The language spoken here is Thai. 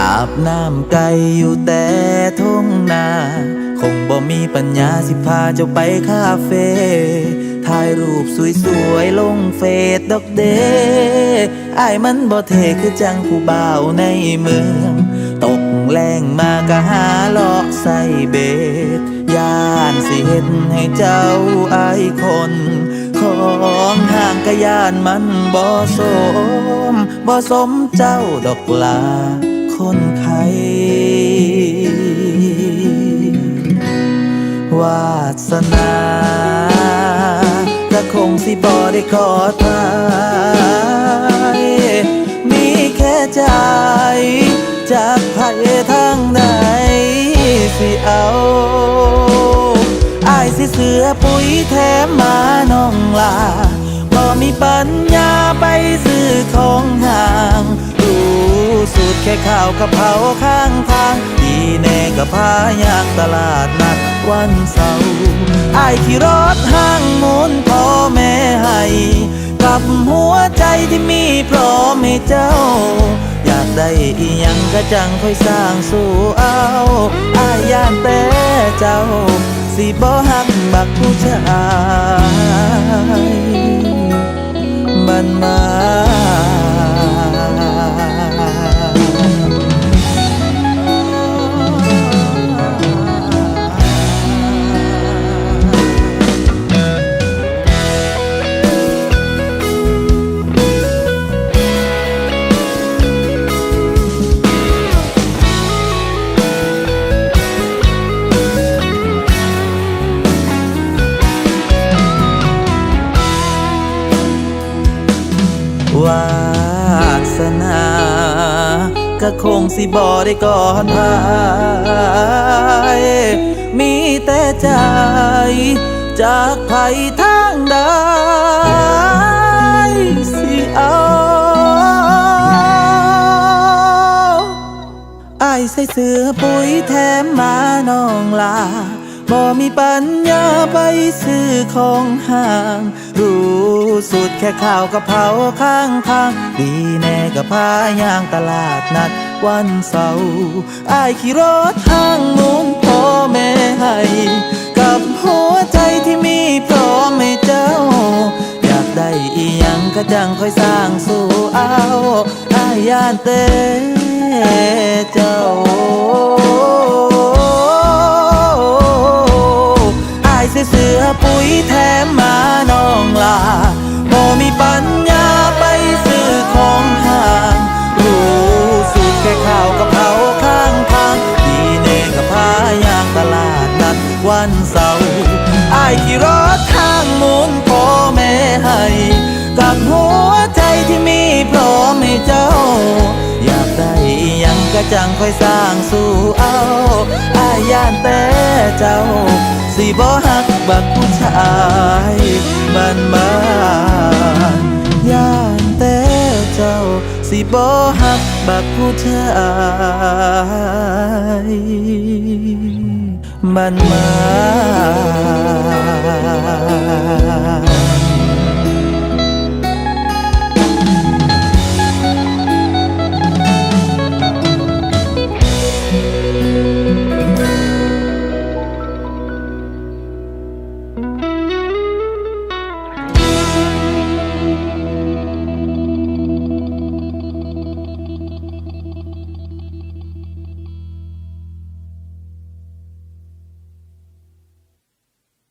อาบน้ำไก่อยู่แต่ทุ่งนา คงบ่มีปัญญาสิพาเจ้าไปคาเฟ่ถ่ายรูปสวยๆลงเฟซดอกเดอ้มันบ่เทคือจังผู้บ่าวในเมือง ตกแรงมากะหาเลาะใส่เบ็ดย่านสิเห็นให้เจ้าไอายคน ของห่างกะยานมันบ่สมบ่สมเจ้าดอกลา คนไทยวาสนาก็คงสิบ่ได้ขอทายมีแค่ใจจากไผทางใดสิเอาอายสิเสือปุ๋ยแถมมาน้องลาบ่มีปัญญาไปซื้อของหา ค่ข้าวกะเพราข้างทางดีแน่กับพายางตลาดนัดวันเสาร์อายขี่รถห้างมุนพ่อแม่ให้กับหัวใจที่มีพร้อมให้เจ้า อยากได้อีหยังก็จังค่อยสร้างสู่เอาอายยานแต่เจ้า สิบ่หักบักผู้ชาย วาสนา ก็คงสิบ่ได้ก่อนพายมีแต่ใจ จากไผทางใดสิเอาอายใส่เสื้อปุ๋ยแถมมาน้องลา บ่มีปัญญาไปซื้อของห่าง รู้สุดแค่ข้าวกะเพราข้างทาง ดีแน่กับพายางตลาดนัดวันเสาร์อายขี่รถทางมุนพ่อแม่ให้กับหัวใจที่มีพร้อมให้เจ้า อยากได้อีหยังก็จังค่อยสร้างสู่เอาอายานเต้เจ้า ปุ๋ยแถมมาน้องลาบ่มีปัญญาไปซื้อของห่างรู้สูตรแค่ข้าวกะเพราข้างทางดีเน่กับพายางตลาดนัดวันเสาร์อายขี่รถทางมุนพ่อแม่ให้กับหัวใจที่มีพร้อมให้เจ้า อยากได้ยังก็จังค่อยสร้างสู่เอา สิบ่หักบักผู้ชายบ้านบ้านย่านแต่เจ้าสิบ่หักบักผู้ชายบ้านบ้าน